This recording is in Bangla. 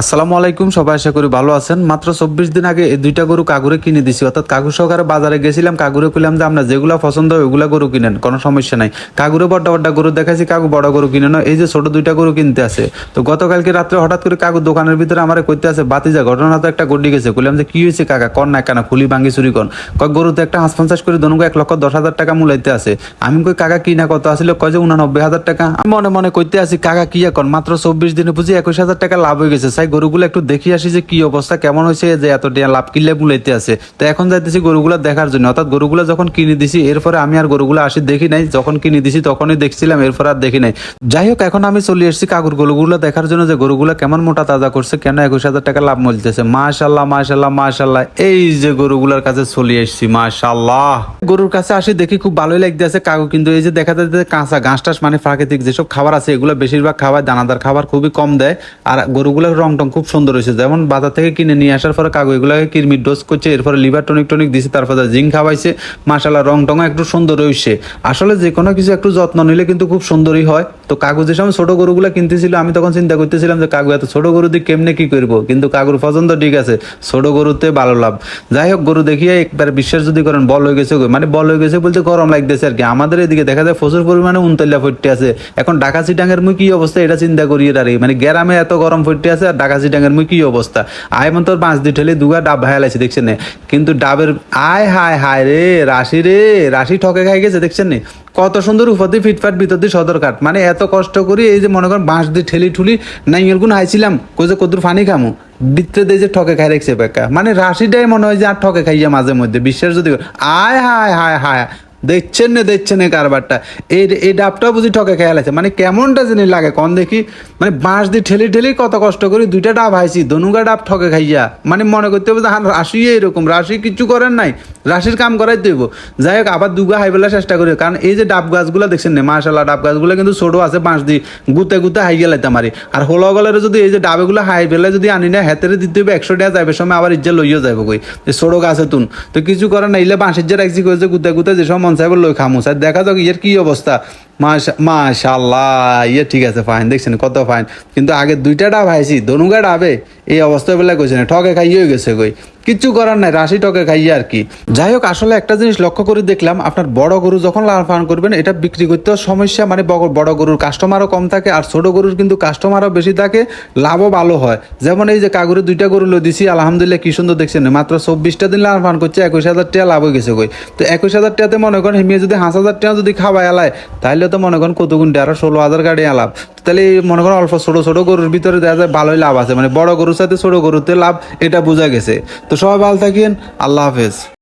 আসসালামু আলাইকুম, সবাই আশা করি ভালো আছেন। মাত্র চব্বিশ দিন আগে এই দুইটা গরু কাগুরে কিনে দিছি। অর্থাৎ কাগু সহকারে বাজারে গেছিলাম, কাগুরে কইলাম যে, আমরা যেগুলো পছন্দ হয় ওগুলা গরু কিনেন, কোনো সমস্যা নাই। কাগুরে বড় বড় গরু দেখাইছি কাকু বড় গরু কিনে নয় এই যে ছোট দুইটা গরু কিনতে আছে। তো গতকালকে রাত্রে হঠাৎ করে কাকু দোকানের ভিতরে আমার কইতে আছে, বাতিজা, ঘটনা তো একটা গড্ডি গেছে। কইলাম যে, কি হয়েছে কাকা? কর না কেন? খুলি ভাঙ্গি চুরি কর কয়, গরুতে একটা হাঁস পঞ্চাশ করে দনুকে এক লক্ষ দশ হাজার টাকা মূলাইতে আছে। আমি কই, কাকা, কি না কত আসলে কয় যে, উনানব্বই হাজার টাকা। আমি মনে মনে কইতে আছি, কাকা, কি এখন মাত্র চব্বিশ দিনে বুঝি একুশ হাজার টাকা লাভ হয়ে গেছে। সাই গরুগুলো একটু দেখি আসি যে কি অবস্থা, কেমন হয়েছে, যে এত লাভ কিনলে বুলাইতে আছে। তো এখন যাইতেছি গরুগুলো দেখার জন্য। অর্থাৎ গরুগুলো যখন কিনে দিছি, এরপরে আমি আর গরুগুলো আসি দেখি নাই। যখন কিনে দিছি তখনই দেখছিলাম, এরপর আর দেখি নাই। যাই হোক, এখন আমি চলে এসেছি কাকুর গরুগুলো দেখার জন্য যে গরুগুলো কেমন মোটা তাজা করছে, কেন একুশ হাজার টাকা লাভ মিলতেছে মাশাল্লাহ মাশাল্লাহ মাশাল্লাহ এই যে গরুগুলোর কাছে চলে এসেছি মাশাল্লাহ গরুর কাছে আসি দেখি খুব ভালোই লাগতেছে কাকু, কিন্তু এই যে দেখা যাচ্ছে কাঁচা, ঘাস টাস মানে প্রাকৃতিক যেসব খাবার আছে, এগুলো বেশিরভাগ খাবার দানাদার খাবার খুবই কম দেয়। আর গরুগুলোর রং টং খুব সুন্দর হয়েছে। যেমন বাজার থেকে কিনে নিয়ে আসার পরে কাকু এগুলোকে কিরমির ডোজ করছে, এরপরে লিভার টনিক টনিক দিছে, তারপরে জিঙ্ক খাওয়াইছে। মাশাল্লাহ রং টং একটু সুন্দর হয়েছে আসলে যে কোনো কিছু একটু যত্ন নিলে কিন্তু খুব সুন্দরই হয়। তো যে সময় ছোট গরুগুলো কিনতেছিল, আমি তখন চিন্তা করতেছিলাম যে, কাকু, এত ছোট গরু দিয়ে কেমনে কি করব? কিন্তু কাকুর পছন্দ ঠিক আছে, ছোট গরুতে ভালো লাভ। যাই হোক, গরু দেখিয়ে একবার বিশ্বাস যদি করেন, বল হয়ে গেছে মানে বল হয়ে গেছে বলতে গরম লাগতেছে আর কি আমাদের এদিকে দেখা যায় প্রচুর পরিমাণে উনতল্লা ফুটতে আছে। এখন ঢাকা চিটাঙ্গের মুই কি অবস্থা, এটা চিন্তা করি দাঁড়িয়ে মানে গ্রামে এত গরম ফুটতে আছে আর ঢাকা চিটাঙ্গের মুই কি অবস্থা। আয় মন তোর পাঁচ দি ঠেলে দুগা ডাব ভাইয়া লাগছে দেখছেন কিন্তু ডাবের আয়, হায় হায় রে, রাশি রে, রাশি ঠকে খাই গেছে, দেখছেন না? কত সুন্দর দিয়ে ফিটফাট ভিতর দিয়ে সদর কাট মানে এত কষ্ট করি এই যে মনে করেন বাঁশ দিয়ে ঠেলি ঠুলি নাইয়ের গুণ হাইছিলাম কোজে কদুর ফানি খামু। বিত্তে দিয়ে যে ঠকে খাই রেখছে বেকা। মানে রাশিটাই মনে হয় যে আর ঠকে খাইয়া মাঝে মধ্যে, বিশ্বাস যদি আয় হায় হায় হায়। দেখছেন না দেখছেন না কারবারটা? এই এই ডাবটাও বুঝি ঠকে খেয়াল আছে? মানে কেমনটা জিনিস লাগে, কন দেখি মানে বাঁশ দিয়ে ঠেলি ঠেলি কত কষ্ট করি, দুইটা ডাব হাইছি দনুগা ডাব ঠকে খাইয়া। মানে মনে করতে হবে যে, হান রাশি এরকম রাশি কিছু করেন নাই, রাশির কাম করাই দেব যাই হোক, আবার দুগা হাইবেলা চেষ্টা করি, কারণ এই যে ডাব গাছগুলো দেখছেন না মাশাল্লাহ ডাব গাছগুলো কিন্তু ছোট আছে, বাঁশ দিয়ে গুতে গুতে হাই গেলাইতে মারি। আর হলো গলের যদি এই যে ডাবেগুলো হাই ফেলে যদি আনি না, হেতেরে দিতে হবে একশো টাকা যাবে সময় আবার ইজ্জা লইয়া যাবে কই, এই ছোট গাছ তুন তো কিছু করে না ইলে বাঁশের যে রাখছি কইছে গুতে গুতে যে সব মন চাইবে লই খামু। স্যার দেখা যাক ইয়ের কি অবস্থা। মাশাল্লাহ ইয়ে ঠিক আছে ফাইন দেখছেন কত ফাইন কিন্তু আগে দুইটা ডাব হাইছি দনুগা ডাবে, এই অবস্থা বেলা কইছে ঠকে খাইয়ে গেছে কই। কিচ্ছু করার নাই, রাশি টকে খাইয়ে আর কি। যাই হোক আসলে একটা জিনিস লক্ষ্য করে দেখলাম, আপনার বড় গরু যখন লালন পালন করবেন, এটা বিক্রি করতেও সমস্যা মানে বড় গরুর কাস্টমারও কম থাকে, আর ছোট গরুর কিন্তু কাস্টমারও বেশি থাকে, লাভও ভালো হয়। যেমন এই যে কাগুরে দুইটা গরু লো দিছি, আলহামদুলিল্লাহ কি সুন্দর দেখছেন, মাত্র চব্বিশটা দিন লালন পালন করছে, একুশ হাজার টাকা লাভ হয়ে গেছে কই। তো একুশ হাজার টাকাতে মনে করেন হিমিয়ে যদি হাঁস হাজার টাকা যদি খাওয়াই আলায় তাহলে তো মনে করেন কত গুণটা আরও ষোলো হাজার গাড়ি আলাপ। তাহলে মনে করেন অল্প ছোট ছোট গরুর ভিতরে দেখা যায় ভালোই লাভ আছে। মানে বড় গরুর সাথে ছোট গরুতে লাভ, এটা বোঝা গেছে। তো সবাই ভালো থাকেন, আল্লাহ হাফেজ।